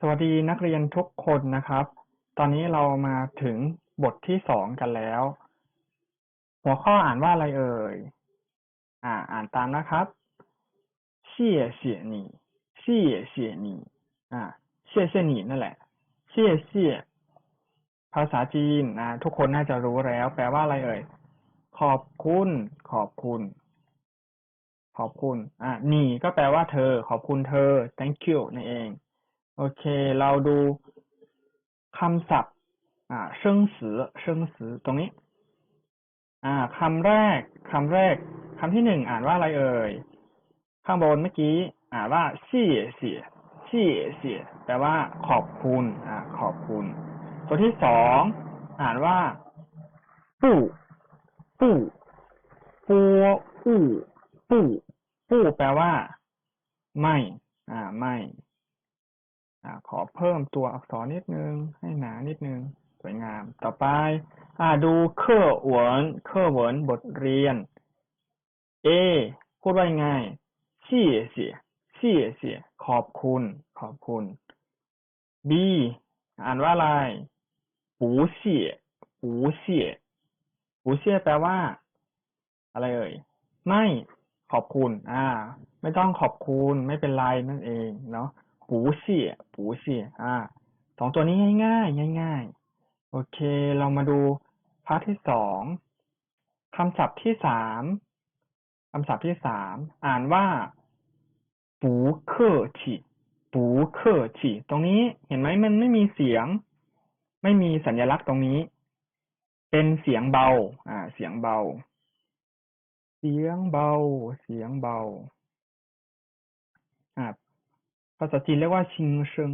สวัสดีนักเรียนทุกคนนะครับ ตอนนี้เรามาถึงบทที่สองกันแล้ว หัวข้ออ่านว่าอะไรเอ่ย อ่า อ่านตามนะครับเชี่ยเอ่าเชี่นั่นแหละเภาษาจีนนะทุกคนน่าจะรู้แล้ว แปลว่าอะไรเอ่ย ขอบคุณ ขอบคุณ ขอบคุณ อ่านี่ก็แปลว่าเธอ ขอบคุณเธอ thank you นั่นเอง โอเค เราดูคำศัพท์ อ่าเชิงสือเชิงสือตรงนี้ อ่าคำแรกคำแรกคำที่หนึ่งอ่านว่าอะไรเอ่ย ข้างบนเมื่อกี้ อ่านว่าซี่เสียซี่เสียแปลว่าขอบคุณ อ่า ขอบคุณ ตัวที่สองอ่านว่าปู่ปู่ปูวปู้ปู่ปู่แปลว่า ไม่ อ่า ไม่ ขอเพิ่มตัวอักษรนิดนึง ให้หนานิดนึง สวยงาม ต่อไปอดูเคอรอหวนเครอร์หวนบทเรียน เอ พูดว่ายังไงซี่เสียซี่เสียขอบคุณ ขอบคุณ B อ่านว่าอะไรปูเสียปูเสียปูเสียแปลว่า อะไรเอ่ย ไม่ขอบคุณ อ่า ไม่ต้องขอบคุณ ไม่เป็นไรนั่นเอง เนาะ ปูเสียปูเสียอ่าสองตัวนี้ง่ายง่ายง่ายโอเค เรามาดูพาร์ทที่สองคำศัพท์ที่สามคำศัพท์ที่สามอ่านว่าปูเคอฉีปูเคอฉีตรงนี้เห็นไหมมันไม่มีเสียง ไม่มีสัญลักษณ์ตรงนี้ เป็นเสียงเบา อ่า เสียงเบา เสียงเบา เสียงเบาอ่า ภาษาจีนเรียกว่าชิงเชิง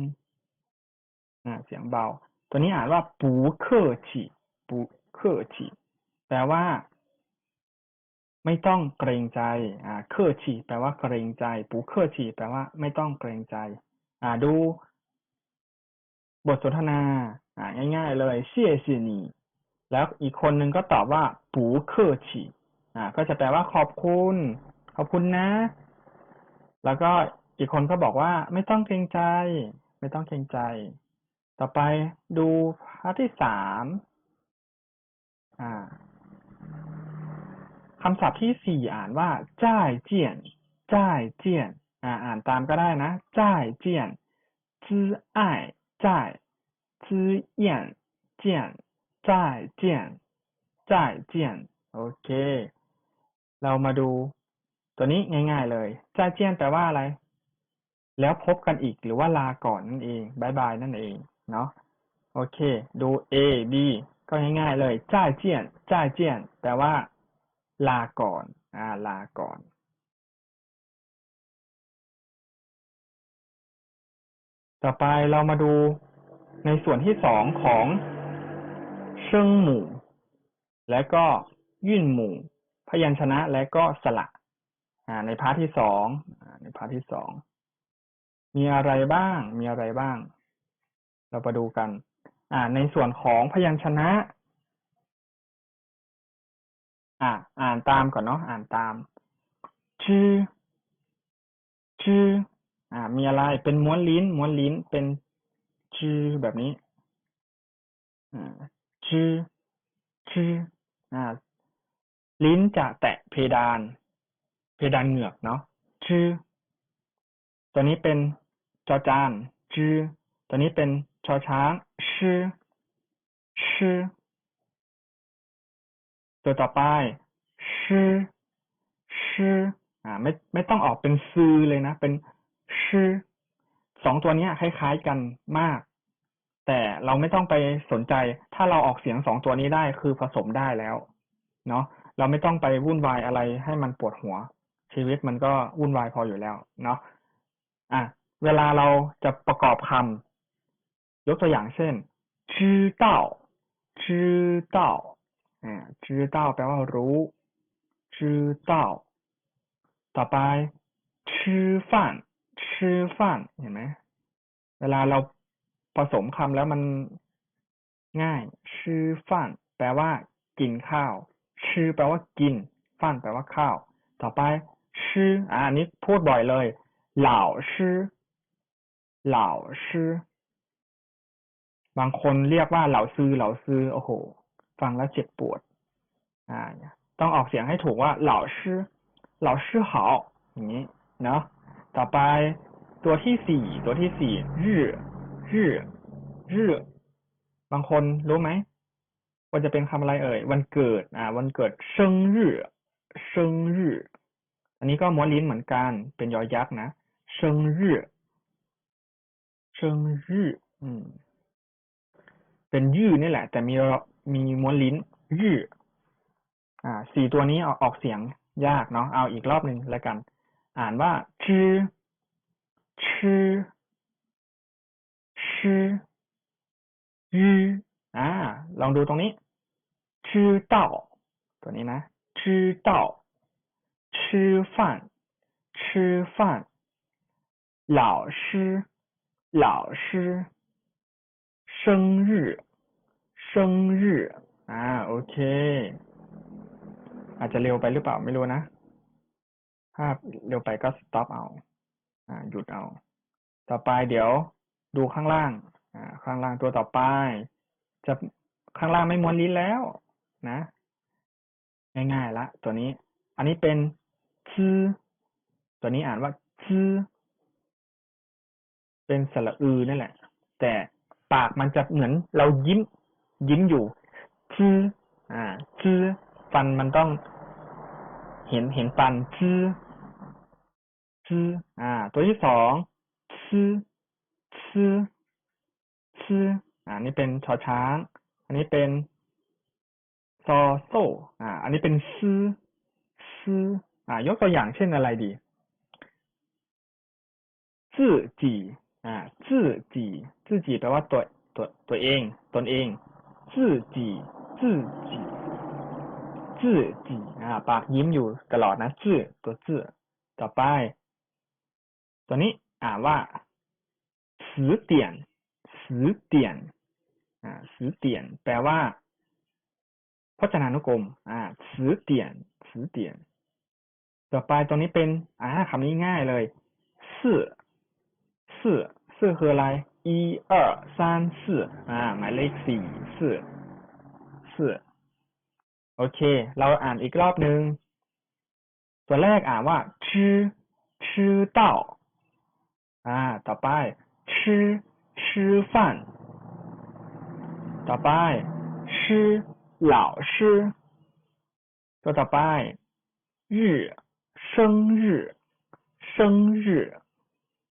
อ่าเสียงเบา ตัวนี้อ่านว่าปูเคอฉีปูเคอฉีแปลว่า ไม่ต้องเกรงใจ อ่า เคอฉีแปลว่าเกรงใจปูเคอฉีแปลว่าไม่ต้องเกรงใจ อ่าดู บทสนทนา อ่า ง่าย ๆ เลยเชี่ยชี่นีแล้วอีกคนนึงก็ตอบว่าปูเคอฉีอ่า ก็จะแปลว่าขอบคุณ ขอบคุณนะ แล้วก็ อีกคนก็บอกว่าไม่ต้องเกรงใจ ไม่ต้องเกรงใจ ต่อไปดูพาร์ทที่สามอ่าคำศัพท์ที่สี่อ่านว่าจ่ายเจียนจ่ายเจียนอ่าอ่านตามก็ได้นะจ่ายเจียนจื้ออ้ายจ่ายจื้อเอียนเจียนจ่ายเจียนจ่ายเจียนโอเค เรามาดู ตัวนี้ง่าย ๆ เลยจ่ายเจียนแปลว่าอะไร แล้วพบกันอีกหรือว่าลาก่อนนั่นเองบายบายนั่นเองเนาะโอเค ดู A B ก็ง่ายๆเลยจ่ายเจียนจ่ายเจียนแปลว่า ลาก่อน อ่า ลาก่อนต่อไปเรามาดูในส่วนที่สองของเชิงหมู่ และก็ยื่นหมู่ พยัญชนะและก็สระอ่าในพาร์ทที่สองอ่าในพาร์ทที่สอง มีอะไรบ้าง มีอะไรบ้าง เรามาดูกัน อ่า ในส่วนของพยัญชนะ อ่าอ่านตามก่อนเนาะ อ่านตามจื้อจื้ออ่า มีอะไร เป็นม้วนลิ้น ม้วนลิ้น เป็นจื้อแบบนี้ อ่าจื้อจื้ออ่า ลิ้นจะแตะเพดาน เพดานเหงือกเนาะจื้อตัวนี้เป็น จอจานจื้อตัวนี้เป็นชอช้างชื่อชื่อตัวต่อไปชื่อชื่ออ่าไม่ไม่ต้องออกเป็นซื้อเลยนะ เป็นชื่อสองตัวนี้คล้ายๆกันมาก แต่เราไม่ต้องไปสนใจ ถ้าเราออกเสียงสองตัวนี้ได้คือผสมได้แล้ว เนาะเราไม่ต้องไปวุ่นวายอะไรให้มันปวดหัว ชีวิตมันก็วุ่นวายพออยู่แล้ว เนาะอะ เวลาเราจะประกอบคำ ยกตัวอย่างเช่น知道知道อ่า知道แปลว่ารู้知道ต่อไป吃饭吃饭เห็นไหม เวลาเราผสมคำแล้วมันง่าย吃饭แปลว่า กินข้าว吃แปลว่ากินฟันแปลว่าข้าว ต่อไป吃อ่าอันนี้พูดบ่อยเลยเหล่าชื่อ เหล่าชื่อบางคนเรียกว่าเหล่าซื้อเหล่าซื้อโอ้โห ฟังแล้วเจ็บปวด อ่า ต้องออกเสียงให้ถูกว่าเหล่าชื่อเหล่าชื่อ好อย่างนี้เนาะต่อไปตัวที่สี่ตัวที่สี่รื่อรื่อรื่อบางคนรู้ไหมว่าจะเป็นคำอะไรเอ่ย วันเกิด อ่า วันเกิดเซิงรื่อเซิงรื่ออันนี้ก็ม้วนลิ้นเหมือนกันเป็นยอยักษ์นะเซิงรื่อ เซิงรื่ออืม เป็นยื่นี่แหละ แต่มีมีม้วนลิ้นยื่อ่าสี่ตัวนี้ออกเสียงยากเนาะเอาอีกรอบหนึ่งแล้วกัน อ่านว่าชื่อชื่อชื่อยื่อ่า ลองดูตรงนี้ชื่อเต่าตัวนี้นะชื่อเต่า吃饭吃饭老师 老师生日生日อ่าโอเค อาจจะเร็วไปหรือเปล่าไม่รู้นะ ถ้าเร็วไปก็สต็อปเอา อ่า หยุดเอา ต่อไปเดี๋ยวดูข้างล่าง อ่า ข้างล่างตัวต่อไป จะข้างล่างไม่ม้วนลิ้นแล้ว นะ ง่ายๆละตัวนี้ อันนี้เป็นชื่อตัวนี้อ่านว่าชื่อ เป็นสระอือนั่นแหละ แต่ปากมันจะเหมือนเรายิ้ม ยิ้มอยู่ชื่ออ่าชื่อฟันมันต้อง เห็นเห็นฟันชื่อชื่ออ่า ตัวที่สองชื่อชื่อชื่ออ่านี่เป็นชอช้าง อันนี้เป็นซอโซอ่า อันนี้เป็นซื้อซื้ออ่า ยกตัวอย่างเช่นอะไรดี自己 อ่าจื่อจีจื่อจีแปลว่าตัวตัวตัวเอง ตนเองจื่อจีอจีจื่อจีอ่าปากยิ้มอยู่ตลอดนะจื่อตัวจื่อต่อไป ตัวนี้อ่านว่าสือเตียอ่าสืแปลว่าพจนานุกรม อ่าสือเต่อไปตัวนี้เป็น อ่าคำนี้ง่ายเลยสื่อ สื่อสื่อคืออะไร一二三四อ่า หมายเลขสี่สื่อสื่อโอเค เราอ่านอีกรอบหนึ่งตัวแรกอ่านว่าชื่อชื่อเต้าอ่า ต่อไปชื่อชื่อฟันต่อไปชื่อเหล่าชื่อตัวต่อไป日生日生日